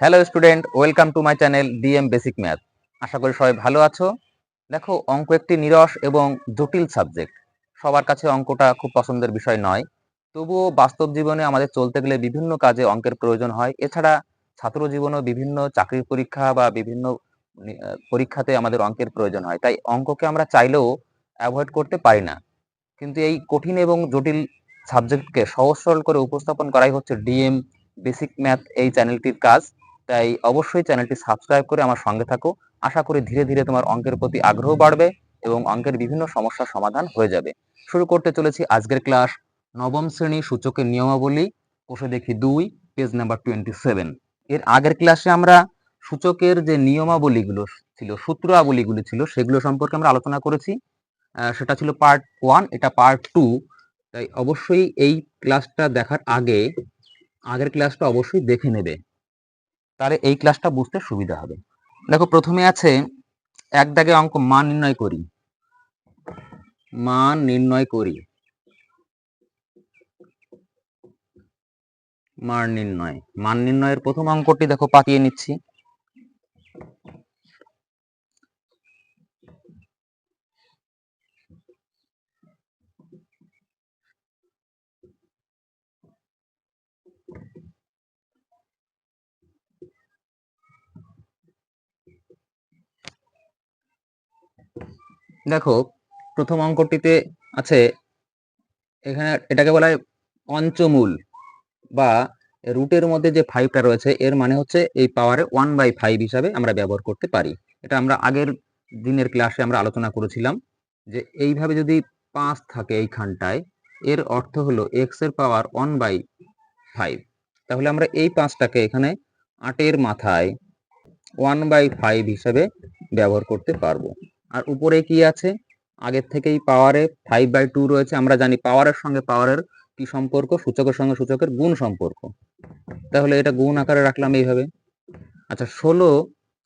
Hello student welcome to my channel DM basic math আশা করি সবাই ভালো আছো। দেখো, অঙ্ক একটি নিরস এবং জটিল সাবজেক্ট সবার কাছে অঙ্কটা খুব পছন্দের বিষয় নয়। তবুও বাস্তব জীবনে আমাদের চলতে গেলে বিভিন্ন কাজে অঙ্কের প্রয়োজন হয়। এছাড়া ছাত্র জীবনেও বিভিন্ন চাকরির পরীক্ষা বা বিভিন্ন পরীক্ষাতে আমাদের অঙ্কের প্রয়োজন হয়। তাই অঙ্ককে আমরা চাইলেও অ্যাভয়েড করতে পারি না। কিন্তু এই কঠিন এবং জটিল সাবজেক্টকে সহজ সরল করে উপস্থাপন করাই হচ্ছে ডিএম বেসিক ম্যাথ এই চ্যানেলটির কাজ। তাই অবশ্যই চ্যানেলটি সাবস্ক্রাইব করে আমার সঙ্গে থাকো। আশা করি ধীরে ধীরে তোমার অঙ্কের প্রতি আগ্রহ বাড়বে এবং অঙ্কের বিভিন্ন সমস্যার সমাধান হয়ে যাবে। শুরু করতে চলেছি আজকের ক্লাস নবম শ্রেণি সূচকের নিয়মাবলী। কোষে দেখি দুই পেজ নাম্বার টোয়েন্টি সেভেন এর আগের ক্লাসে আমরা সূচকের যে নিয়মাবলীগুলো ছিল, সূত্রাবলীগুলি ছিল, সেগুলো সম্পর্কে আমরা আলোচনা করেছি। সেটা ছিল পার্ট ওয়ান এটা পার্ট টু তাই অবশ্যই এই ক্লাসটা দেখার আগে, আগের ক্লাসটা অবশ্যই দেখে নেবে। তাহলে এই ক্লাসটা বুঝতে সুবিধা হবে। দেখো, প্রথমে আছে এক দাগে অঙ্ক মান নির্ণয় করি। মান নির্ণয় করি। মান নির্ণয়। মান নির্ণয়ের প্রথম অঙ্কটি দেখো পাতিয়ে নিচ্ছি। দেখো, প্রথম অঙ্কটিতে আছে, এখানে এটাকে বলা হয় পঞ্চমূল বা রুটের মধ্যে যে ফাইভটা রয়েছে, এর মানে হচ্ছে এই পাওয়ারে ওয়ান বাই ফাইভ হিসাবে আমরা ব্যবহার করতে পারি। এটা আমরা আগের দিনের ক্লাসে আমরা আলোচনা করেছিলাম যে এইভাবে যদি পাঁচ থাকে এইখানটায়, এর অর্থ হলো এক্সের পাওয়ার ওয়ান বাই ফাইভ তাহলে আমরা এই পাঁচটাকে এখানে আটের মাথায় ওয়ান বাই ফাইভ হিসাবে ব্যবহার করতে পারব। আর উপরে কি আছে? আগের থেকেই পাওয়ারে ফাইভ বাই টু রয়েছে। আমরা জানি পাওয়ারের সঙ্গে পাওয়ারের কি সম্পর্ক? সূচকের সঙ্গে সূচকের গুণ সম্পর্ক। তাহলে এটা গুণ আকারে রাখলাম এইভাবে। আচ্ছা ষোলো,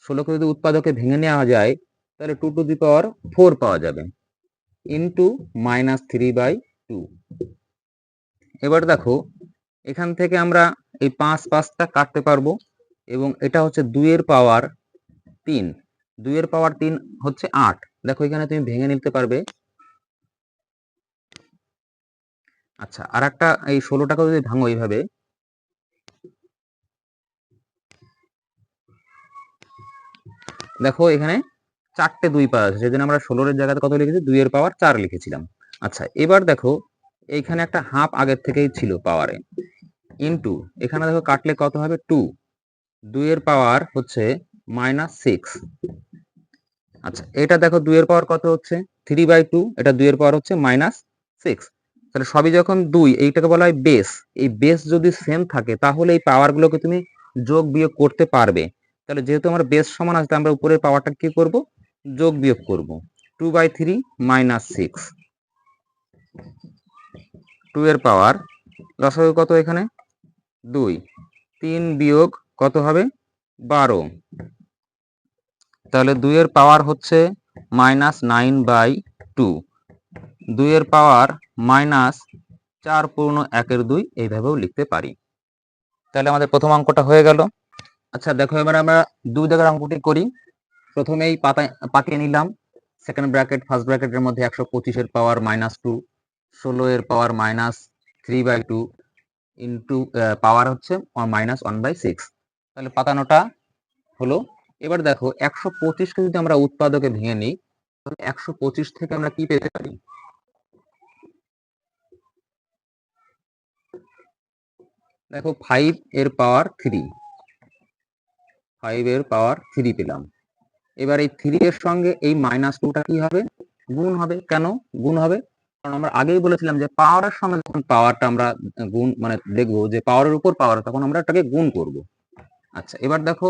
ষোলোকে যদি উৎপাদকে ভেঙে নেওয়া যায়, তাহলে two to the power four পাওয়া যাবে। Into minus three by two এবার দেখো, এখান থেকে আমরা এই পাঁচ পাঁচটা কাটতে পারব এবং এটা হচ্ছে দুইয়ের পাওয়ার তিন। দুইয়ের পাওয়ার তিন হচ্ছে আট। দেখো এখানে তুমি ভেঙে নিতে পারবে। আচ্ছা আর একটা এই ষোলোটাকে যদি ভাঙো এইভাবে। দেখো এখানে চারটে দুই পাওয়া আছে সেদিন আমরা ষোলোর জায়গাতে কত লিখেছি? দুইয়ের পাওয়ার চার লিখেছিলাম। আচ্ছা এবার দেখো এইখানে একটা হাফ আগের থেকেই ছিল পাওয়ারে ইনটু এখানে দেখো কাটলে কত হবে? টু দুইয়ের পাওয়ার হচ্ছে মাইনাস সিক্স আচ্ছা এটা দেখো দুইয়ের পাওয়ার কত হচ্ছে? থ্রি বাই টু এটা দুইয়ের পাওয়ার হচ্ছে মাইনাস সিক্স তাহলে সবই যখন দুই, এইটাকে বলা হয় বেস এই বেস যদি সেম থাকে, তাহলে এই পাওয়ারগুলোকে তুমি যোগ বিয়োগ করতে পারবে। তাহলে যেহেতু আমার বেস সমান আছে আমরা উপরের পাওয়ারটা কি করব? যোগ বিয়োগ করব। Two by three minus six two এর পাওয়ার লসাগু কত এখানে? দুই। তিন বিয়োগ কত হবে? বারো। তাহলে দুইয়ের পাওয়ার হচ্ছে মাইনাস নাইন বাই টু দুইয়ের পাওয়ার মাইনাস চার পূর্ণ একের দুই এইভাবেও লিখতে পারি। তাহলে আমাদের প্রথম অঙ্কটা হয়ে গেল। আচ্ছা দেখো, এবার আমরা দুই দাগের অঙ্কটি করি। প্রথমেই পাতা পাতিয়ে নিলাম। সেকেন্ড ব্র্যাকেট ফার্স্ট ব্র্যাকেটের মধ্যে একশো পঁচিশের পাওয়ার মাইনাস টু ষোলো এর power minus three by two into power হচ্ছে মাইনাস ওয়ান বাই সিক্স তাহলে পাতানোটা হলো এবার দেখো, একশো পঁচিশকে যদি আমরা উৎপাদকে ভেঙে নিই, তাহলে একশো পঁচিশ থেকে আমরা কি পেতে পারি? দেখো ফাইভ এর পাওয়ার থ্রি ফাইভ এর পাওয়ার থ্রি পেলাম। এবার এই থ্রি এর সঙ্গে এই মাইনাস টুটা কি হবে? গুণ হবে। কেন? গুণ হবে। কারণ আমরা আগেই বলেছিলাম যে পাওয়ারের সঙ্গে যখন পাওয়ারটা আমরা, গুণ মানে দেখব যে পাওয়ারের উপর পাওয়ার তখন আমরা এটাকে গুণ করব। আচ্ছা এবার দেখো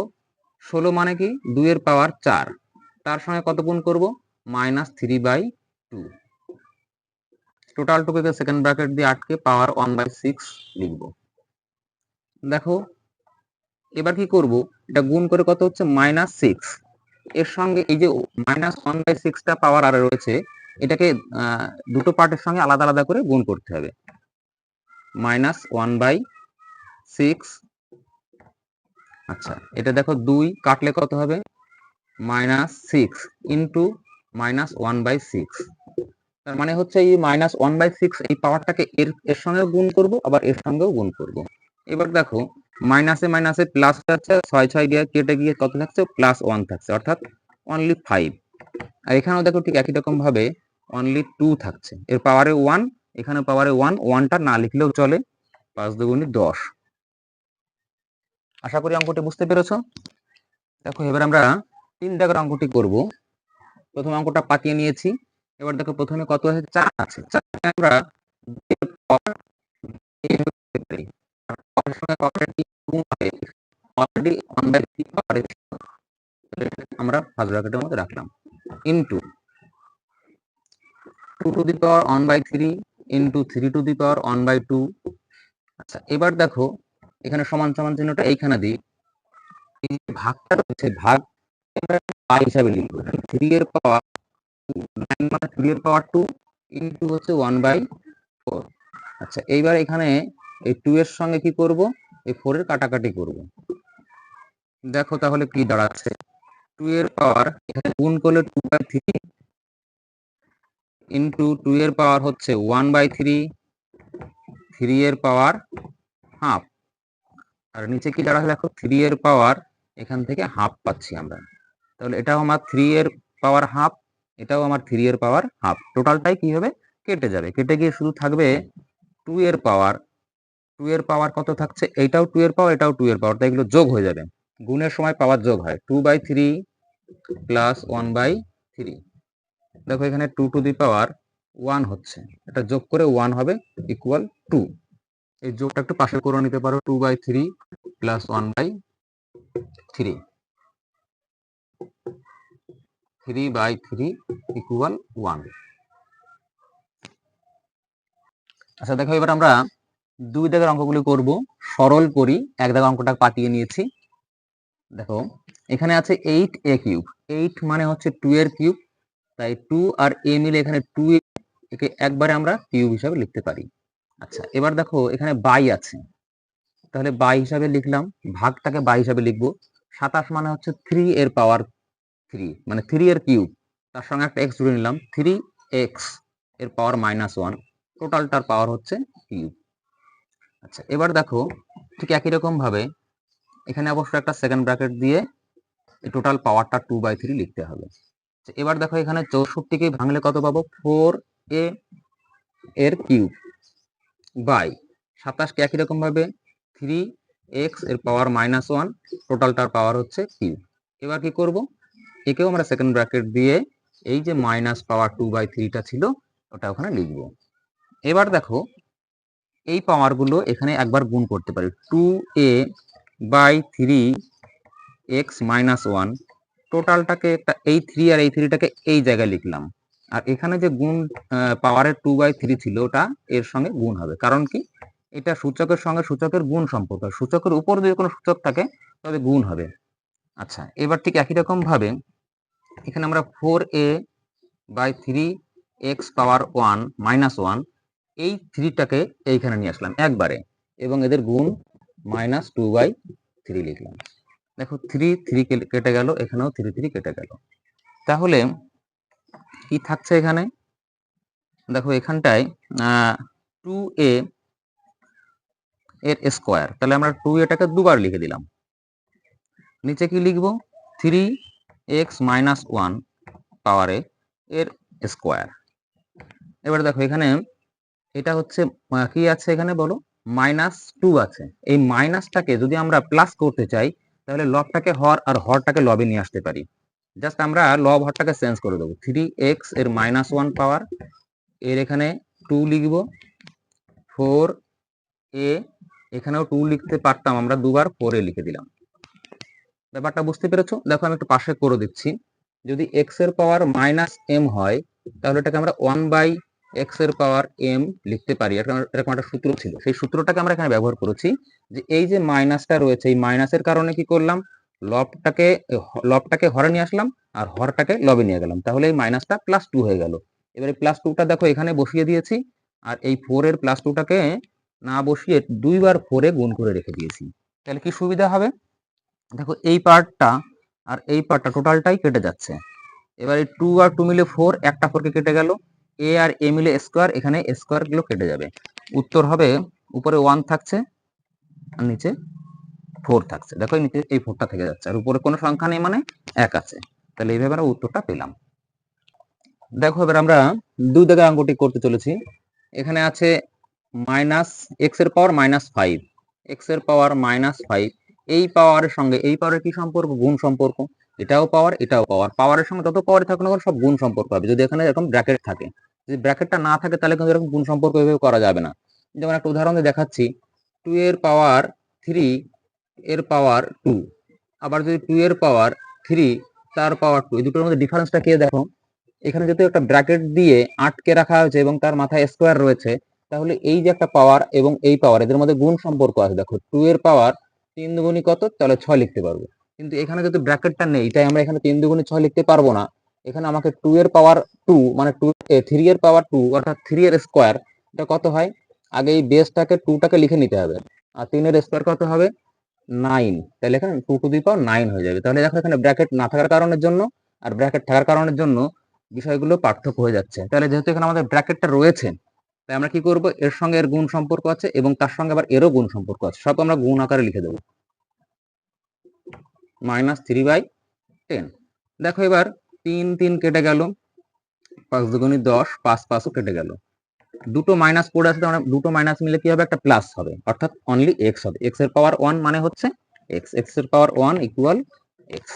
ষোলো মানে কি? দুইয়ের পাওয়ার চার। তার সঙ্গে কত গুণ করব? Minus three by two. Total টুকুকে second bracket দিয়ে আটকে পাওয়ার ওয়ান বাই সিক্স লিখব। দেখো, এবার কি করব? এটা গুণ করে কত হচ্ছে? মাইনাস সিক্স এর সঙ্গে এই যে মাইনাস ওয়ান বাই সিক্সটা পাওয়ার আর রয়েছে, এটাকে দুটো পার্টের সঙ্গে আলাদা আলাদা করে গুণ করতে হবে। মাইনাস ওয়ান বাই সিক্স আচ্ছা এটা দেখো দুই, কাটলে কত হবে? Minus six into minus one by six. তার মানে হচ্ছে এই মাইনাস ওয়ান বাই সিক্স এই পাওয়ারটাকে এর এর সঙ্গেও গুণ করব, আবার এর সঙ্গেও গুণ করব। এবার দেখো, মাইনাসে মাইনাসে প্লাস থাকছে ছয় ছয় দিয়ে কেটে গিয়ে কত থাকছে? প্লাস ওয়ান থাকছে, অর্থাৎ অনলি ফাইভ আর এখানেও দেখো ঠিক একই রকম ভাবে অনলি টু থাকছে। এর পাওয়ারে ওয়ান এখানে পাওয়ারে ওয়ান ওয়ানটা না লিখলেও চলে। পাঁচ দুগুণি দশ। আশা করি অঙ্কটি বুঝতে পেরেছ। দেখো, এবার আমরা তিন দাগের অঙ্কটি করব। প্রথম অঙ্কটা পাতিয়ে নিয়েছি। এবার দেখো, প্রথমে কত আছে? চার আছে। আমরা আমরা মধ্যে রাখলাম। Into two to the one by three three to the one by two আচ্ছা এবার দেখো এখানে সমান সমান চিহ্নটা এইখানে দিই। ভাগটা রয়েছে ভাগ হিসাবে লিখব। থ্রি এর পাওয়ার নাইন মানে থ্রি এর পাওয়ার টু ইন্টু হচ্ছে ওয়ান বাই ফোর আচ্ছা এইবার এখানে এই টু এর সঙ্গে কি করব? এই ফোর এর কাটাকাটি করব। দেখো তাহলে কি দাঁড়াচ্ছে। টু এর পাওয়ার এখানে গুণ করলে two by three into two এর পাওয়ার হচ্ছে ওয়ান বাই থ্রি থ্রি এর পাওয়ার হাফ আর নিচে কি দাঁড়াচ্ছে দেখো? থ্রি এর পাওয়ার এখান থেকে হাফ পাচ্ছি আমরা। তাহলে এটাও আমার থ্রি এর পাওয়ার হাফ এটাও আমার থ্রি এর পাওয়ার হাফ টোটালটাই কি হবে? কেটে যাবে। কেটে গিয়ে শুধু থাকবে টু এর পাওয়ার টু এর পাওয়ার কত থাকছে? এইটাও টু এর পাওয়ার এটাও টু এর পাওয়ার তাই এগুলো যোগ হয়ে যাবে। গুণের সময় পাওয়ার যোগ হয়। Two by three plus one by three দেখো এখানে two to the power one হচ্ছে। এটা যোগ করে ওয়ান হবে ইকুয়াল টু এই যোগটা একটু পাশে করে নিতে পারো two by three plus one by three three by three equal one আচ্ছা দেখো, এবার আমরা দুই দাগের অঙ্কগুলি করব। সরল করি, এক দাগের অঙ্কটা পাতিয়ে নিয়েছি। দেখো, এখানে আছে এইট এ কিউব এইট মানে হচ্ছে টু এর কিউব তাই টু আর এ মিলে এখানে টু একে একবারে আমরা কিউব হিসাবে লিখতে পারি। আচ্ছা এবার দেখো এখানে বাই আছে। তাহলে বাই হিসাবে লিখলাম ভাগটাকে বাই হিসাবে লিখব। সাতাশ মানে হচ্ছে থ্রি এর পাওয়ার থ্রি মানে থ্রি এর কিউব তার সঙ্গে একটা এক্স জুড়ে নিলাম থ্রি এক্সের পাওয়ার মাইনাস ওয়ান টোটালটার পাওয়ার হচ্ছে কিউব আচ্ছা এবার দেখো ঠিক একই রকম ভাবে এখানে অবশ্য একটা সেকেন্ড ব্র্যাকেট দিয়ে টোটাল পাওয়ারটা টু বাই থ্রি লিখতে হবে। আচ্ছা, এবার দেখো এখানে চৌষট্টিকে ভাঙলে কত পাবো? ফোর এ এর কিউব বাই। সাতাশকে একই রকম ভাবে থ্রি এক্সের পাওয়ার মাইনাস ওয়ান টোটালটার পাওয়ার হচ্ছে কিউব এবার কি করব? একেও আমরা সেকেন্ড ব্র্যাকেট দিয়ে এই যে মাইনাস পাওয়ার টু বাই থ্রিটা ছিল, ওটা ওখানে লিখব। এবার দেখো, এই পাওয়ারগুলো এখানে একবার গুণ করতে পারি। Two A by three X minus one টোটালটাকে একটা, এই থ্রি আর এই থ্রিটাকে এই জায়গায় লিখলাম। আর এখানে যে গুণ পাওয়ারের টু বাই থ্রি ছিল, ওটা এর সঙ্গে গুণ হবে। কারণ কি? এটা সূচকের সঙ্গে সূচকের গুণ সম্পর্ক। সূচকের উপর যদি কোনো সূচক থাকে, তবে গুণ হবে। আচ্ছা এবার ঠিক একই রকম ভাবে এখানে আমরা four A by three X power one minus one এই থ্রিটাকে এইখানে নিয়ে আসলাম একবারে। এবং এদের গুণ মাইনাস টু বাই থ্রি লিখলাম। দেখো থ্রি থ্রি কেটে গেল, এখানেও থ্রি থ্রি কেটে গেল। তাহলে কি থাকছে এখানে? দেখো এখানটায় টু এ এর স্কোয়ার তাহলে আমরা টু এটাকে দুবার লিখে দিলাম। নিচে কি লিখব? থ্রি এক্স মাইনাস ওয়ান পাওয়ারে এর স্কোয়ার এবার দেখো এখানে এটা হচ্ছে কি আছে এখানে বলো? মাইনাস টু আছে। এই মাইনাসটাকে যদি আমরা প্লাস করতে চাই, তাহলে লবটাকে হর আর হরটাকে লবে নিয়ে আসতে পারি। জাস্ট আমরা লব হরটাকে চেঞ্জ করে দেবো। থ্রি এক্সের মাইনাস ওয়ান পাওয়ার এর এখানে টু লিখব। ফোর এ এখানেও টু লিখতে পারতাম আমরা দুবার ফোর এ লিখে দিলাম। ব্যাপারটা বুঝতে পেরেছ? দেখো আমি একটু পাশে করে দিচ্ছি। যদি এক্সের পাওয়ার মাইনাস এম হয়, তাহলে এটাকে আমরা ওয়ান বাই এক্সের পাওয়ার এম লিখতে পারি। এরকম একটা সূত্র ছিল। সেই সূত্রটাকে আমরা এখানে ব্যবহার করেছি যে এই যে মাইনাসটা রয়েছে, এই মাইনাসের কারণে কি করলাম? লবটাকে লবটাকে হরে নিয়ে আসলাম আর হরটাকে লবে নিয়ে গেলাম। তাহলে এই মাইনাসটা প্লাস টু হয়ে গেল। এবারে প্লাস টুটা দেখো এখানে বসিয়ে দিয়েছি আর এই ফোর এর প্লাস টুটাকে না বসিয়ে দুইবার ফোরে গুণ করে রেখে দিয়েছি। তাহলে কি সুবিধা হবে? দেখো এই পার্টটা আর এই পার্টটা টোটালটাই কেটে যাচ্ছে। এবার টু আর টু মিলে ফোর একটা ফোরকে কেটে গেল। এ আর এ মিলে স্কোয়ার এখানে স্কোয়ারগুলো কেটে যাবে। উত্তর হবে, উপরে ওয়ান থাকছে, আর নিচে ফোর থাকছে। দেখো নিচে এই ফোরটা থেকে যাচ্ছে, আর উপরে কোনো সংখ্যা নেই মানে এক আছে। তাহলে এইভাবে আমরা উত্তরটা পেলাম। দেখো এবার আমরা দুই দাগের অঙ্কটি করতে চলেছি। এখানে আছে মাইনাস এক্সের পাওয়ার মাইনাস ফাইভ এক্সের পাওয়ার মাইনাস ফাইভ এই পাওয়ারের সঙ্গে, এই পাওয়ারের কি সম্পর্ক? গুণ সম্পর্ক। এটাও পাওয়ার এটাও পাওয়ার পাওয়ারের সঙ্গে যত পাওয়ার থাকুক না সব গুণ সম্পর্ক হবে। যদি এখানে এরকম ব্র্যাকেট থাকে, যদি ব্র্যাকেটটা না থাকে, তাহলে কিন্তু এরকম গুণ সম্পর্ক এভাবে করা যাবে না। যেমন একটা উদাহরণ দেখাচ্ছি। টু এর পাওয়ার থ্রি এর পাওয়ার টু আবার যদি টু এর পাওয়ার থ্রি তার পাওয়ার টু এই দুটোর মধ্যে ডিফারেন্সটা কে দেখো? এখানে যেহেতু একটা ব্র্যাকেট দিয়ে আটকে রাখা হয়েছে এবং তার মাথায় স্কোয়ার রয়েছে, তাহলে এই যে একটা পাওয়ার এবং এই পাওয়ার এদের মধ্যে গুণ সম্পর্ক আছে। দেখো টু এর পাওয়ার তিন দুগুণি কত? তাহলে ছয় লিখতে পারব। কিন্তু এখানে যেহেতু ব্র্যাকেটটা নেই, তাই আমরা এখানে তিন দুগুণি ছয় লিখতে পারব না। এখানে আমাকে টু এর পাওয়ার টু মানে টু থ্রি এর পাওয়ার টু অর্থাৎ থ্রি এর স্কোয়ার এটা কত হয়? আগে এই বেসটাকে টুটাকে লিখে নিতে হবে। আর তিনের স্কোয়ার কত হবে? নাইন তাহলে এখানে two to the power nine হয়ে যাবে। তাহলে দেখো এখানে ব্র্যাকেট না থাকার কারণের জন্য আর ব্র্যাকেট থাকার কারণের জন্য বিষয়গুলো পার্থক্য হয়ে যাচ্ছে। তাহলে যেহেতু এখানে আমাদের ব্র্যাকেটটা রয়েছে, তাই আমরা কি করব? এর সঙ্গে এর গুণ সম্পর্ক আছে এবং তার সঙ্গে আবার এরও গুণ সম্পর্ক আছে। সব আমরা গুণ আকারে লিখে দেবো। মাইনাস থ্রি বাই টেন দেখো এবার তিন তিন কেটে গেল, পাঁচ দুগুণি দশ, পাঁচ পাঁচও কেটে গেল। দুটো মাইনাস পড়ে আছে মানে দুটো মাইনাস মিলে কি হবে? একটা প্লাস হবে। অর্থাৎ অনলি এক্স হবে। এক্সের পাওয়ার ওয়ান মানে হচ্ছে এক্স এক্সের পাওয়ার ওয়ান ইকুয়াল এক্স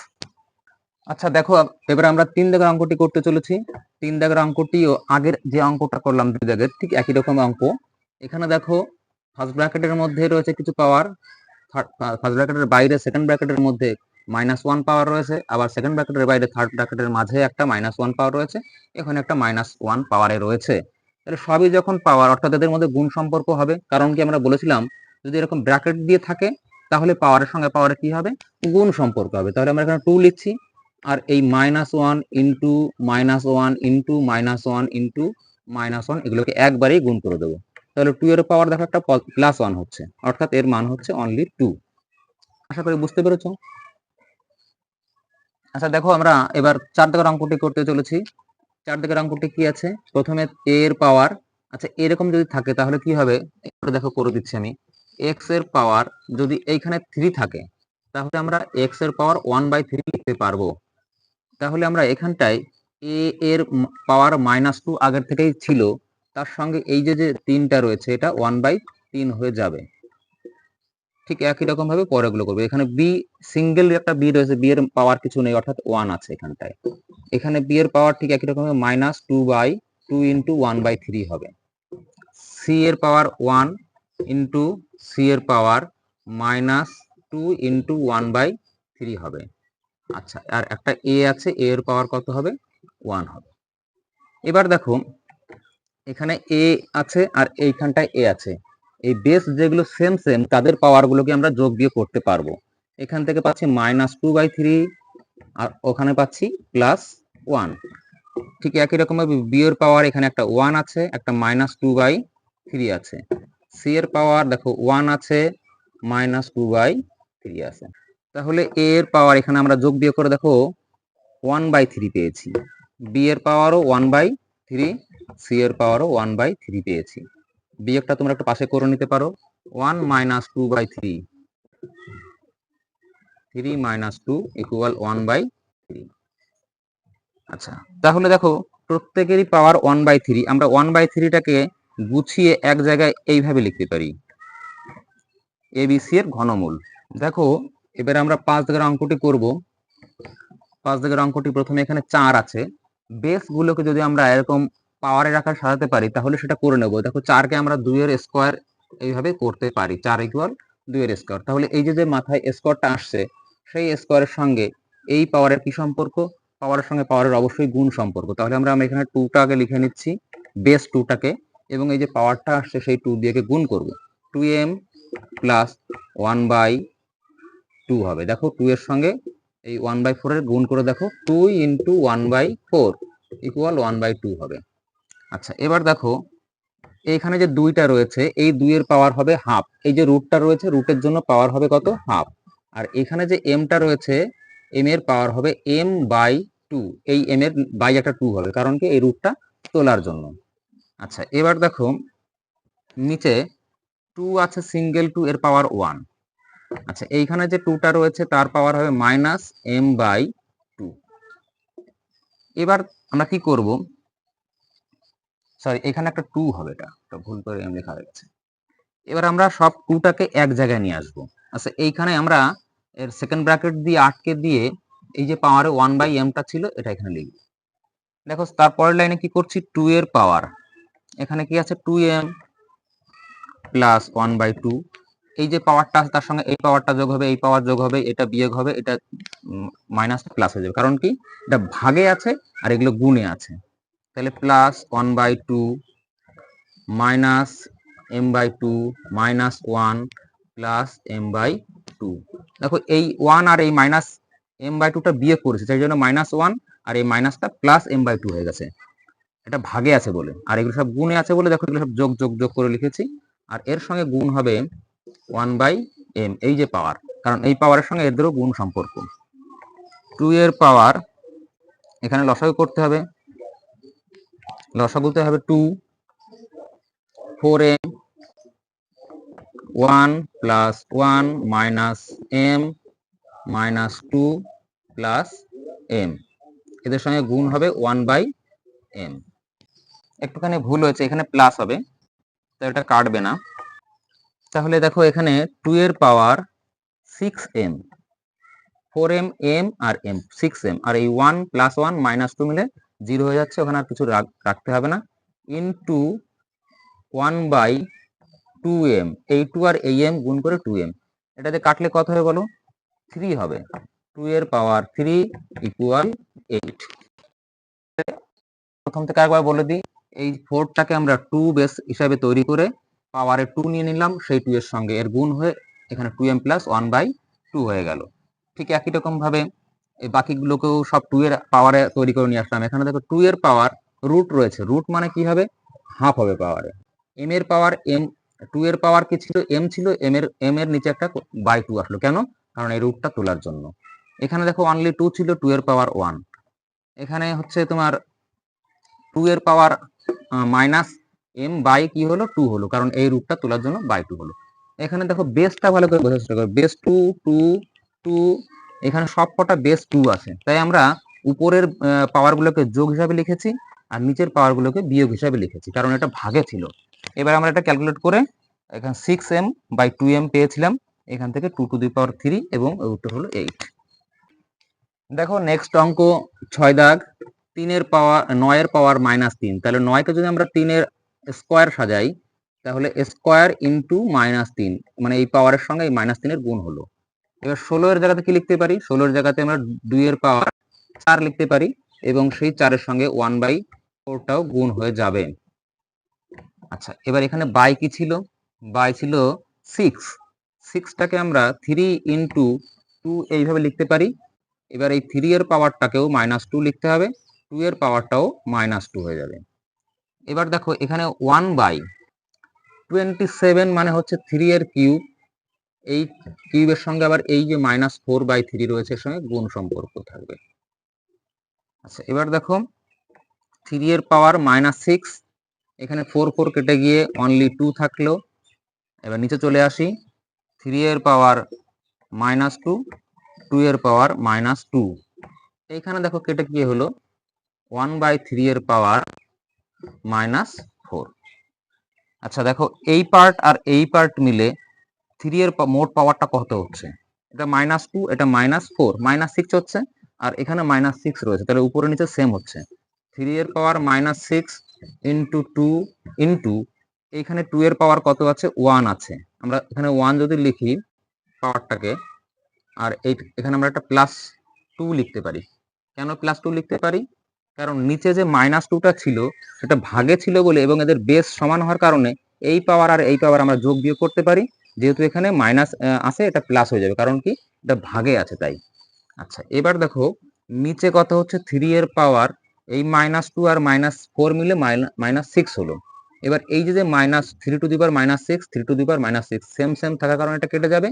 আচ্ছা দেখো, এবার আমরা তিন দাগের অঙ্কটি করতে চলেছি। তিন দাগের অঙ্কটিও আগের যে অঙ্কটা করলাম দুই দাগের, ঠিক একই রকম অঙ্ক। এখানে দেখো ফার্স্ট ব্র্যাকেটের মধ্যে রয়েছে কিছু পাওয়ার ফার্স্ট ব্র্যাকেটের বাইরে সেকেন্ড ব্র্যাকেটের মধ্যে মাইনাস ওয়ান পাওয়ার রয়েছে। আবার সেকেন্ড ব্র্যাকেটের বাইরে থার্ড ব্র্যাকেটের মাঝে একটা মাইনাস ওয়ান পাওয়ার রয়েছে। এখানে একটা মাইনাস ওয়ান পাওয়ারে রয়েছে। তাহলে সবই যখন পাওয়ার অর্থাৎ এদের মধ্যে গুণ সম্পর্ক হবে, কারণ কি আমরা বলেছিলাম, যদি এরকম ব্র্যাকেট দিয়ে থাকে, তাহলে পাওয়ারের সঙ্গে পাওয়ারে কি হবে? গুণ সম্পর্ক হবে। তাহলে আমরা এখানে টু লিখছি, আর এই minus one into minus one into minus one into minus one এগুলোকে একবারেই গুণ করে দেবো। তাহলে টু এর পাওয়ার দেখো একটা প্লাস ওয়ান হচ্ছে, অর্থাৎ এর মান হচ্ছে অনলি টু আশা করি বুঝতে পেরেছ? আচ্ছা দেখো আমরা এবার চার দাগের অঙ্কটি করতে চলেছি। চার দাগের অঙ্কটি কি আছে? প্রথমে এ এর পাওয়ার আচ্ছা এরকম যদি থাকে তাহলে কি হবে? দেখো করে দিচ্ছি আমি। এক্সের পাওয়ার যদি এইখানে থ্রি থাকে, তাহলে আমরা এক্সের পাওয়ার ওয়ান বাই থ্রি লিখতে পারব। তাহলে আমরা এখানটায় এ এর পাওয়ার মাইনাস টু আগের থেকেই ছিল। তার সঙ্গে এই যে যে তিনটা রয়েছে, এটা ওয়ান বাই তিন হয়ে যাবে। ঠিক একই রকম ভাবে পরেগুলো করবে। এখানে বি সিঙ্গেল একটা বি রয়েছে বি এর পাওয়ার কিছু নেই, অর্থাৎ ওয়ান আছে এখানটায়। এখানে বি এর পাওয়ার ঠিক একই রকম minus two by two into one by three হবে। সি এর পাওয়ার ওয়ান ইন্টু সি এর power minus two into one by three হবে। আচ্ছা আর একটা এ আছে এ এর পাওয়ার কত হবে? ওয়ান হবে। এবার দেখো, এখানে এ আছে আর এইখানটায় এ আছে। এই বেস যেগুলো সেম সেম তাদের পাওয়ারগুলোকে আমরা যোগ দিয়ে করতে পারব। এখান থেকে পাচ্ছি মাইনাস টু বাই থ্রি আর ওখানে পাচ্ছি প্লাস ওয়ান ঠিক একই রকম ভাবে বি এর পাওয়ার এখানে একটা ওয়ান আছে, একটা মাইনাস টু বাই থ্রি আছে। সি এর পাওয়ার দেখো ওয়ান আছে মাইনাস টু বাই থ্রি আছে। তাহলে এ এর পাওয়ার এখানে আমরা যোগ দিয়ে করে দেখো ওয়ান বাই থ্রি পেয়েছি। বি এর পাওয়ারও ওয়ান বাই থ্রি সি এর পাওয়ারও ওয়ান বাই থ্রি পেয়েছি। বিয়োগটা তোমরা একটু পাশে করে নিতে পারো। One minus two by three three minus two equal one by three আচ্ছা তাহলে দেখো, প্রত্যেকেরই পাওয়ার ওয়ান বাই থ্রি আমরা ওয়ান বাই থ্রিটাকে গুছিয়ে এক জায়গায় এইভাবে লিখতে পারি। এ বি সি এর ঘনমূল। দেখো, এবারে আমরা পাঁচ দাগের অঙ্কটি করব। পাঁচ দাগের অঙ্কটি প্রথমে এখানে চার আছে। বেস গুলোকে যদি আমরা এরকম পাওয়ারের আকার সাজাতে পারি, তাহলে সেটা করে নেব। দেখো চারকে আমরা দুইয়ের স্কোয়ার এইভাবে করতে পারি, চার ইকুয়াল দুইয়ের স্কোয়ার তাহলে এই যে যে মাথায় স্কোয়ারটা আসছে, সেই স্কোয়ারের সঙ্গে এই পাওয়ারের কি সম্পর্ক? পাওয়ারের সঙ্গে পাওয়ারের অবশ্যই গুণ সম্পর্ক। তাহলে আমরা আমরা এখানে টুটা আগে লিখে নিচ্ছি বেস টুটাকে এবং এই যে পাওয়ারটা আসছে সেই টু দিয়ে গুণ করব। Two M plus one by two হবে। দেখো টু এর সঙ্গে এই ওয়ান বাই ফোরের গুণ করে দেখো two into one by four equal one by two হবে। আচ্ছা এবার দেখো, এখানে যে দুইটা রয়েছে, এই দুইয়ের পাওয়ার হবে হাফ এই যে রুটটা রয়েছে রুটের জন্য পাওয়ার হবে কত? হাফ আর এখানে যে এমটা রয়েছে এম এর পাওয়ার হবে এম বাই টু এই এম এর বাই একটা টু হবে, কারণ কি? এই রুটটা তোলার জন্য। আচ্ছা এবার দেখো, নিচে টু আছে সিঙ্গেল টু এর পাওয়ার ওয়ান আচ্ছা এইখানে যে টুটা রয়েছে, তার পাওয়ার হবে মাইনাস এম বাই টু এবার আমরা কি করব? সরি এখানে একটা টু হবে এটা। ভুল করে এম লেখা হয়ে গেছে। এবার আমরা সব টুটাকে এক জায়গায় নিয়ে আসব। আচ্ছা এইখানে আমরা এর সেকেন্ড ব্র্যাকেট দিয়ে আটকে দিয়ে এই যে পাওয়ারে ওয়ান বাই এমটা ছিল, এটা এখানে লিখব। দেখো, তারপরের লাইনে কি করছি? টু এর পাওয়ার এখানে কি আছে? Two M plus one by two এই যে পাওয়ারটা আছে, তার সঙ্গে এই পাওয়ারটা যোগ হবে, এই পাওয়ার যোগ হবে, এটা বিয়োগ হবে, এটা মাইনাস প্লাস হয়ে যাবে। কারণ কি? এটা ভাগে আছে, আর এগুলো গুণে আছে। তাহলে plus one by two minus M by two minus one plus M by two দেখো এই ওয়ান আর এই মাইনাস এম বাই টুটা বিয়োগ করেছে, সেই জন্য মাইনাস ওয়ান আর এই মাইনাসটা প্লাস এম বাই টু হয়ে গেছে। এটা ভাগে আছে বলে। আর এগুলো সব গুণে আছে বলে দেখো, এগুলো সব যোগ যোগ যোগ করে লিখেছি। আর এর সঙ্গে গুণ হবে ওয়ান বাই এম এই যে পাওয়ার কারণ এই পাওয়ারের সঙ্গে এদেরও গুণ সম্পর্ক। টু এর পাওয়ার এখানে লসাগু করতে হবে। লসাগুতে হবে two four M one plus one minus M minus two plus M এদের সঙ্গে গুণ হবে ওয়ান বাই এম একটুখানি ভুল হয়েছে, এখানে প্লাস হবে, তো এটা কাটবে না। তাহলে দেখো এখানে টু এর power six M four M M আর এম সিক্স এম আর এই one plus one minus two মিলে জিরো হয়ে যাচ্ছে, ওখানে আর কিছু রাখতে হবে না। Into one by two M এই টু আর এই এম গুণ করে টু এম এটাতে কাটলে কত হবে বলো? থ্রি হবে। টু এর পাওয়ার থ্রি ইকুয়াল এইট প্রথম থেকে একবার বলে দিই, এই ফোরটাকে আমরা টু বেস হিসাবে তৈরি করে পাওয়ারে টু নিয়ে নিলাম, সেই টু এর সঙ্গে। এর গুণ হয়ে এখানে two M plus one by two হয়ে গেল। ঠিক একই রকম ভাবে এই বাকিগুলোকেও সব টু এর পাওয়ারে তৈরি করে নিয়ে আসলাম। এখানে দেখো টু এর পাওয়ার রুট রয়েছে। রুট মানে কি হবে? হাফ হবে পাওয়ারে এম এর পাওয়ার এম টু এর পাওয়ার কি ছিল? এম ছিল। এম এর এম এর নিচে একটা বাই টু আসলো। কেন? কারণ এই রুটটা তোলার জন্য। এখানে দেখো অনলি টু ছিল টু এর পাওয়ার ওয়ান এখানে হচ্ছে তোমার টু এর পাওয়ার মাইনাস এম বাই কি হলো? টু হলো। কারণ এই রুটটা তোলার জন্য বাই টু হলো। এখানে দেখো বেসটা ভালো করে বোঝার চেষ্টা করো। বেস টু টু টু এখানে সব কটা বেস টু আছে। তাই আমরা উপরের পাওয়ার গুলোকে যোগ হিসাবে লিখেছি আর নিচের পাওয়ার গুলোকে বিয়োগ হিসাবে লিখেছি, কারণ এটা ভাগে ছিল। এবার আমরা এটা ক্যালকুলেট করে এখানে six M by two M পেয়েছিলাম, এখান থেকে two to the power three এবং উত্তর হলো এইট দেখো নেক্সট অঙ্ক ছয় দাগ, তিনের পাওয়ার নয়ের পাওয়ার মাইনাস তিন। তাহলে নয়কে যদি আমরা তিনের স্কোয়ার সাজাই, তাহলে স্কোয়ার ইন্টু মাইনাস তিন মানে এই পাওয়ারের সঙ্গে এই মাইনাস তিনের গুণ হলো। এবার ষোলো এর জায়গাতে কি লিখতে পারি? ষোলোর জায়গাতে আমরা দুইয়ের পাওয়ার চার লিখতে পারি এবং সেই চারের সঙ্গে ওয়ান বাই ফোরটাও গুণ হয়ে যাবে। আচ্ছা এবার এখানে বাই কি ছিল? বাই ছিল সিক্স সিক্সটাকে আমরা থ্রি ইন্টু টু এইভাবে লিখতে পারি। এবার এই থ্রি এর পাওয়ারটাকেও মাইনাস টু লিখতে হবে। টু এর পাওয়ারটাও মাইনাস টু হয়ে যাবে। এবার দেখো, এখানে ওয়ান বাই টোয়েন্টি সেভেন মানে হচ্ছে থ্রি এর কিউব এই কিউবের সঙ্গে আবার এই যে মাইনাস ফোর বাই থ্রি রয়েছে, এর সঙ্গে গুণ সম্পর্ক থাকবে। আচ্ছা এবার দেখো থ্রি এর পাওয়ার মাইনাস সিক্স এখানে ফোর ফোর কেটে গিয়ে অনলি টু থাকল। এবার নিচে চলে আসি থ্রি এর পাওয়ার মাইনাস টু টু এর পাওয়ার মাইনাস টু এইখানে দেখো কেটে গিয়ে হলো ওয়ান বাই থ্রি এর পাওয়ার মাইনাস ফোর আচ্ছা দেখো, এই পার্ট আর এই পার্ট মিলে থ্রি এর মোট পাওয়ারটা কত হচ্ছে? এটা মাইনাস টু এটা মাইনাস ফোর মাইনাস সিক্স হচ্ছে, আর এখানে মাইনাস সিক্স রয়েছে, তাহলে উপরে নিচে সেম হচ্ছে। থ্রি এর power minus six into two into এইখানে টু এর পাওয়ার কত আছে? ওয়ান আছে। আমরা এখানে ওয়ান যদি লিখি পাওয়ারটাকে আর এই এখানে আমরা একটা প্লাস টু লিখতে পারি। কেন প্লাস টু লিখতে পারি? কারণ নিচে যে মাইনাস টুটা ছিল, সেটা ভাগে ছিল বলে এবং এদের বেস সমান হওয়ার কারণে এই পাওয়ার আর এই পাওয়ার আমরা যোগ বিয়োগ করতে পারি। যেহেতু এখানে মাইনাস আছে, এটা প্লাস হয়ে যাবে। কারণ কি? এটা ভাগে আছে তাই। আচ্ছা এবার দেখো, নিচে কথা হচ্ছে থ্রি এর পাওয়ার এই মাইনাস টু আর মাইনাস ফোর মিলে মাইনাস সিক্স হলো। এবার এই যে minus three to the minus six three to the minus six same same থাকার কারণে এটা কেটে যাবে।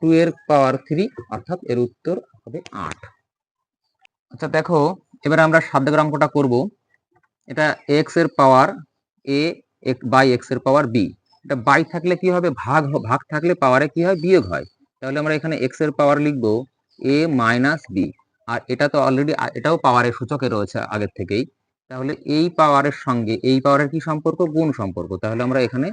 টু এর পাওয়ার থ্রি অর্থাৎ এর উত্তর হবে আট। আচ্ছা দেখো, এবার আমরা সাধ্যের অঙ্কটা করব। এটা এক্সের পাওয়ার এ বাই এক্সের পাওয়ার বি এটা বাই থাকলে কি হবে? ভাগ ভাগ থাকলে পাওয়ারে কি হয়? বিয়োগ হয়। তাহলে আমরা এখানে এক্সের পাওয়ার লিখব এ মাইনাস বি আর এটা তো অলরেডি এটাও পাওয়ারের সূচকে রয়েছে আগের থেকেই। তাহলে এই পাওয়ারের সঙ্গে, এই পাওয়ারের কি সম্পর্ক? গুণ সম্পর্ক। তাহলে আমরা এখানে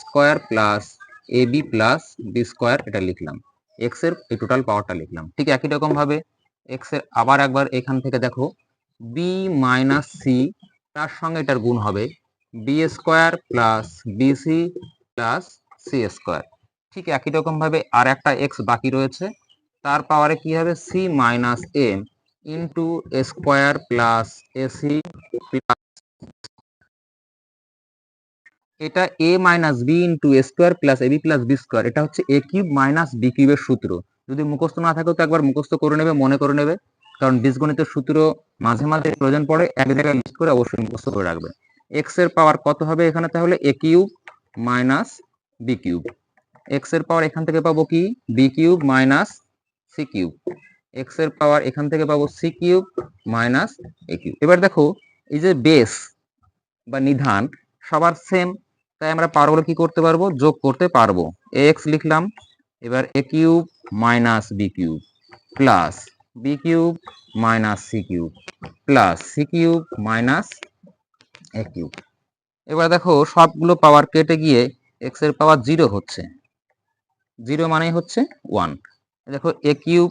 square plus A B plus B square এটা লিখলাম। এক্সের এই টোটাল পাওয়ারটা লিখলাম। ঠিক একই রকম ভাবে এক্সের আবার একবার এখান থেকে দেখো বি মাইনাস সি তার সঙ্গে এটার গুণ হবে। B square plus BC plus C square ঠিক একই রকম ভাবে আর একটা এক্স বাকি রয়েছে। তার পাওয়ারে কি হবে? C minus M into square plus AC এটা A minus B into square plus AB plus B square এটা হচ্ছে এ কিউব মাইনাস বি কিউবের সূত্র। যদি মুখস্থ না থাকেও তো একবার মুখস্থ করে নেবে, মনে করে নেবে। কারণ বীজগণিতের সূত্র মাঝে মাঝে প্রয়োজন পড়ে, এক জায়গায় লিস্ট করে অবশ্যই মুখস্থ করে রাখবে। এক্সের পাওয়ার কত হবে এখানে তাহলে? A cube minus B cube এক্সের পাওয়ার এখান থেকে পাবো কি? B cube minus C cube এক্সের পাওয়ার এখান থেকে পাবো C cube minus A cube এবার দেখো, এই যে বেস বা নিধান, সবার সেম তাই আমরা পাওয়ারগুলো কি করতে পারব? যোগ করতে পারব। এক্স লিখলাম, এবার A cube minus B cube plus B cube minus C cube plus C cube minus A cube এবার দেখো সবগুলো পাওয়ার কেটে গিয়ে এক্সের পাওয়ার জিরো হচ্ছে। জিরো মানেই হচ্ছে ওয়ান দেখো A cube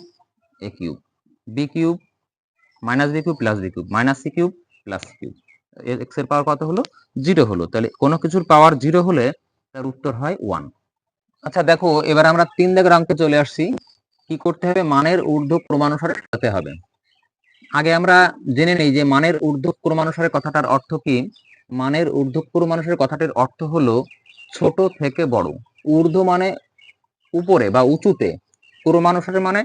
A cube B cube minus B cube plus B cube minus C cube plus cube এক্সের পাওয়ার কত হলো? জিরো হলো। তাহলে কোনো কিছুর পাওয়ার জিরো হলে তার উত্তর হয় ওয়ান আচ্ছা দেখো, এবার আমরা তিন দাগের অঙ্কে চলে আসছি। কি করতে হবে? মানের ঊর্ধ্ব ক্রমানুসারে সাজাতে হবে। আগে আমরা জেনে নেই যে মানের ঊর্ধ্ব ক্রমানুসারে কথাটার অর্থ কি। মানের ঊর্ধ্ব মানুষের কথাটির অর্থ হলো ছোট থেকে বড়। ঊর্ধ্ব মানে উপরে বা উঁচুতে। ক্রমানুসারে মানে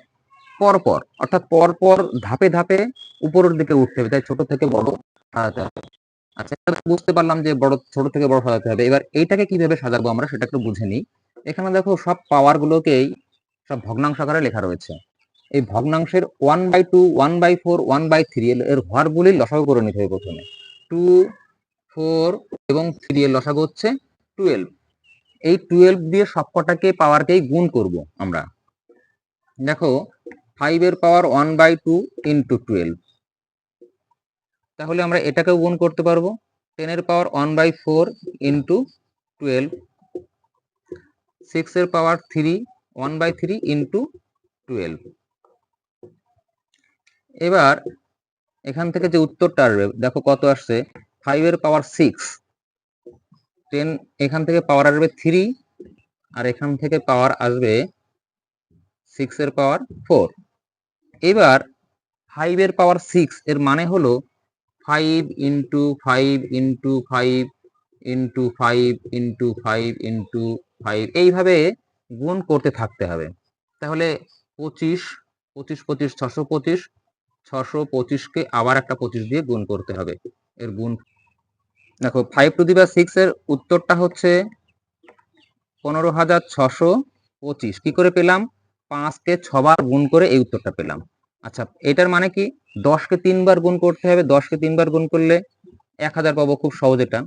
পরপর, অর্থাৎ পরপর ধাপে ধাপে উপরের দিকে উঠতে হবে, তাই ছোট থেকে বড় সাজাতে হবে। আচ্ছা বুঝতে পারলাম যে বড়, ছোট থেকে বড় সাজাতে হবে। এবার এইটাকে কীভাবে সাজাবো আমরা সেটা একটু বুঝে নিই। এখানে দেখো সব পাওয়ার গুলোকেই সব ভগ্নাংশ আকারে লেখা রয়েছে। এই ভগ্নাংশের one by two one by four one by three এর হরগুলি লসাগু করে নিতে হবে প্রথমে। টু ফোর এবং থ্রি এর লসাগু হচ্ছে টুয়েলভ। এই টুয়েলভ দিয়ে সবকটাকে পাওয়ারকেই গুণ করব আমরা। দেখো ফাইভ এর power one by two into twelve তাহলে আমরা এটাকেও গুণ করতে পারব। টেন এর power one by four into twelve six এর power three one by three into twelve এবার, এখান থেকে যে উত্তরটা আসবে, দেখো কত আসছে। ফাইভ এর পাওয়ার সিক্স টেন এখান থেকে পাওয়ার আসবে থ্রি আর এখান থেকে পাওয়ার আসবে সিক্স এর পাওয়ার ফোর এবার ফাইভ এর পাওয়ার সিক্স এর মানে হলো five into five into five into five into five into five এইভাবে গুণ করতে থাকতে হবে। তাহলে পঁচিশ পঁচিশ পঁচিশ, ছশো পঁচিশ, ছশো পঁচিশকে আবার একটা পঁচিশ দিয়ে গুণ করতে হবে। এর গুণ দেখো ফাইভ টু দি বা সিক্স এর উত্তরটা হচ্ছে পনেরো হাজার ছশো পঁচিশ। কি করে পেলাম? পাঁচকে ছবার গুণ করে এই উত্তরটা পেলাম। আচ্ছা এটার মানে কি? দশকে তিনবার গুণ করতে হবে, দশকে তিনবার গুণ করলে এক হাজার পাবো খুব সহজ এটা।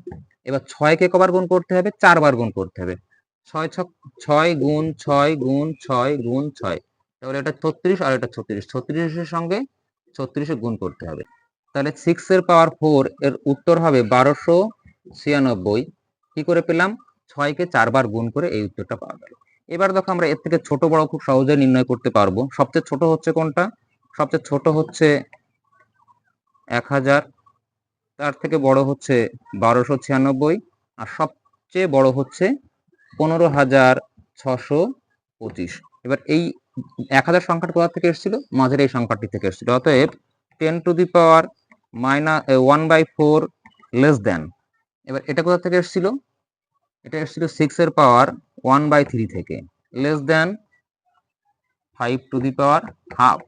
এবার ছয়কে কবার গুণ করতে হবে, চারবার গুণ করতে হবে। ছয় ছ ছয় গুণ ছয় গুণ ছয় গুণ ছয়। তাহলে এটা ছত্রিশ আর এটা ছত্রিশ। ছত্রিশের সঙ্গে ছত্রিশে গুণ করতে হবে। তাহলে সিক্স এর পাওয়ার ফোর এর উত্তর হবে বারোশো ছিয়ানব্বই। কি করে পেলাম? ছয়কে চারবার গুণ করে এই উত্তরটা পাওয়া গেল। এবার দেখো আমরা এর থেকে ছোট বড় খুব সহজে নির্ণয় করতে পারব। সবচেয়ে ছোট হচ্ছে কোনটা? সবচেয়ে ছোট হচ্ছে এক হাজার, তার থেকে বড় হচ্ছে বারোশো ছিয়ানব্বই, আর সবচেয়ে বড় হচ্ছে পনেরো হাজার ছশো পঁচিশ। এবার এই এক হাজার সংখ্যাটা কোথা থেকে এসেছিল? মাঝের এই সংখ্যাটি থেকে এসেছিল। অতএব ten to the power minus one by four less than এবার এটা কোথা থেকে এসেছিল? এটা এসেছিল সিক্স এর পাওয়ার ওয়ান বাই থ্রি থেকে। Less than five to the power half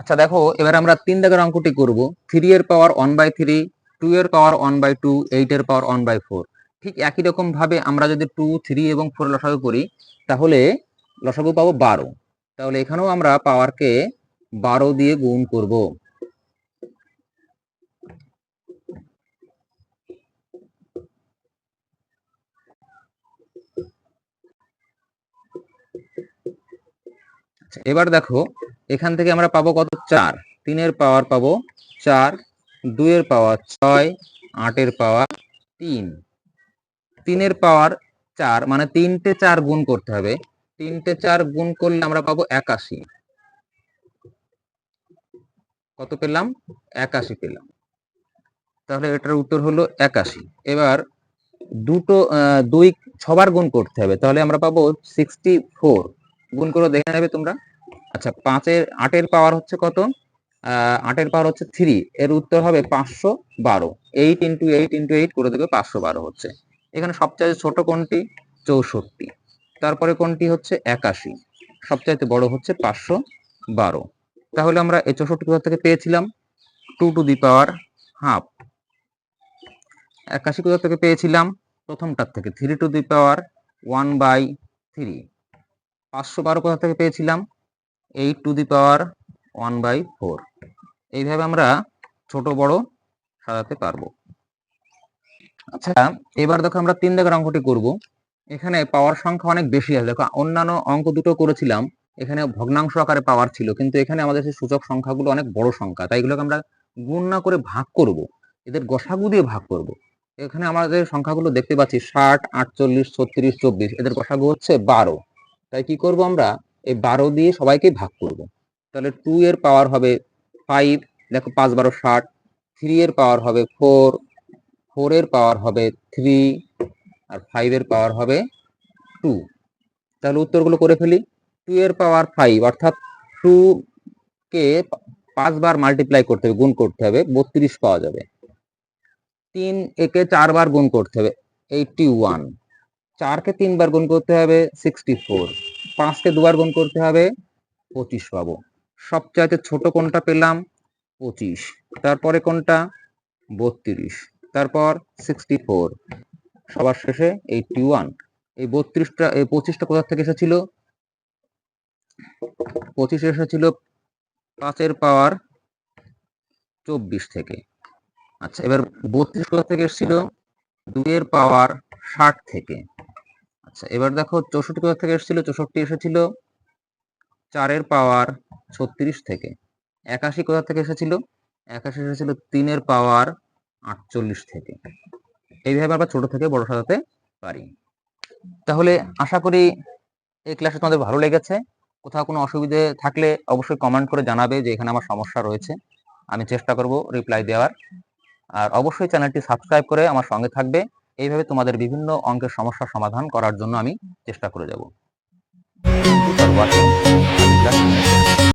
আচ্ছা দেখো, এবার আমরা তিন দাগের অঙ্কটি করব। থ্রি এর power one by three two এর power one by two eight এর পাওয়ার ওয়ান বাই ফোর ঠিক একই রকম ভাবে আমরা যদি টু থ্রি এবং ফোর লসাগু করি, তাহলে লসাগু পাবো বারো। তাহলে এখানেও আমরা পাওয়ারকে বারো দিয়ে গুণ করব। আচ্ছা, এবার দেখো এখান থেকে আমরা পাবো কত? চার। তিনের পাওয়ার পাবো চার দুইয়ের পাওয়ার ছয় আটের পাওয়ার তিন। তিনের পাওয়ার চার মানে তিনটে চার গুণ করতে হবে। তিনটে চার গুণ করলে আমরা পাবো একাশি। কত পেলাম? একাশি পেলাম। তাহলে এটার উত্তর হলো একাশি। এবার দুটো দুই ছবার গুণ করতে হবে। তাহলে আমরা পাবো সিক্সটি ফোর গুণ করে দেখে নেবে তোমরা। আচ্ছা পাঁচের, আটের পাওয়ার হচ্ছে কত? আটের পাওয়ার হচ্ছে থ্রি এর উত্তর হবে পাঁচশো বারো। Eight into eight into eight করে দেবে পাঁচশো বারো হচ্ছে। এখানে সবচাইতে ছোট কোনটি? চৌষট্টি। তারপরে কোনটি হচ্ছে একাশি। সবচাইতে বড় হচ্ছে পাঁচশো বারো। তাহলে আমরা এই চৌষট্টি কোথা থেকে পেয়েছিলাম two to the power half একাশি কোথা থেকে পেয়েছিলাম প্রথমটার থেকে three to the power one by three পাঁচশো বারো কোথা থেকে পেয়েছিলাম? Eight to the power one by four এইভাবে আমরা ছোট বড় সাজাতে পারব। আচ্ছা এবার দেখো আমরা তিন দাগের অঙ্কটি করব। এখানে পাওয়ার সংখ্যা অনেক বেশি আছে। দেখো অন্যান্য অঙ্ক দুটো করেছিলাম। এখানে ভগ্নাংশ আকারে পাওয়ার ছিল, কিন্তু এখানে আমাদের সেই সূচক সংখ্যাগুলো অনেক বড় সংখ্যা, তাই এগুলোকে আমরা গুণ না করে ভাগ করব, এদের গসাগু দিয়ে ভাগ করব। এখানে আমাদের সংখ্যাগুলো দেখতে পাচ্ছি, ষাট, আটচল্লিশ, ছত্রিশ, চব্বিশ, এদের গসাগু হচ্ছে বারো। তাই কি করব আমরা? এই বারো দিয়ে সবাইকে ভাগ করব। তাহলে টু এর পাওয়ার হবে ফাইভ দেখো পাঁচ বারো ষাট থ্রি এর পাওয়ার হবে ফোর ফোর এর পাওয়ার হবে থ্রি আর ফাইভ এর পাওয়ার হবে টু তাহলে উত্তরগুলো করে ফেলি। টু এর পাওয়ার ফাইভ অর্থাৎ টু কে পাঁচবার মাল্টিপ্লাই করতে হবে, গুণ করতে হবে, বত্রিশ পাওয়া যাবে। তিন একে চারবার গুণ করতে হবে এইটটি ওয়ান চারকে তিনবার গুণ করতে হবে সিক্সটি ফোর পাঁচকে দুবার গুণ করতে হবে, পঁচিশ পাবো। সবচাইতে ছোট কোনটা পেলাম, পঁচিশ। তারপরে কোনটা, বত্রিশ। তারপর সিক্সটি ফোর সবার শেষে এইটটি ওয়ান এই বত্রিশটা, এই পঁচিশটা কোথা থেকে এসেছিল? পঁচিশ এসেছিল পাঁচের পাওয়ার চব্বিশ থেকে। আচ্ছা এবার বত্রিশ কোথা থেকে এসেছিল? দুইয়ের পাওয়ার ষাট থেকে। আচ্ছা এবার দেখো চৌষট্টি কোথা থেকে এসেছিল? চৌষট্টি এসেছিল চারের পাওয়ার ছত্রিশ থেকে। একাশি কোথা থেকে এসেছিল? একাশি এসেছিল তিনের পাওয়ার আটচল্লিশ থেকে। এইভাবে আমরা ছোট থেকে বড় সাজাতে পারি। তাহলে আশা করি এই ক্লাসে তোমাদের ভালো লেগেছে। কোথাও কোনো অসুবিধে থাকলে অবশ্যই কমেন্ট করে জানাবে যে এখানে আমার সমস্যা রয়েছে। আমি চেষ্টা করব রিপ্লাই দেওয়ার। আর অবশ্যই চ্যানেলটি সাবস্ক্রাইব করে আমার সঙ্গে থাকবে। এইভাবে তোমাদের বিভিন্ন অঙ্কের সমস্যা সমাধান করার জন্য আমি চেষ্টা করে যাব।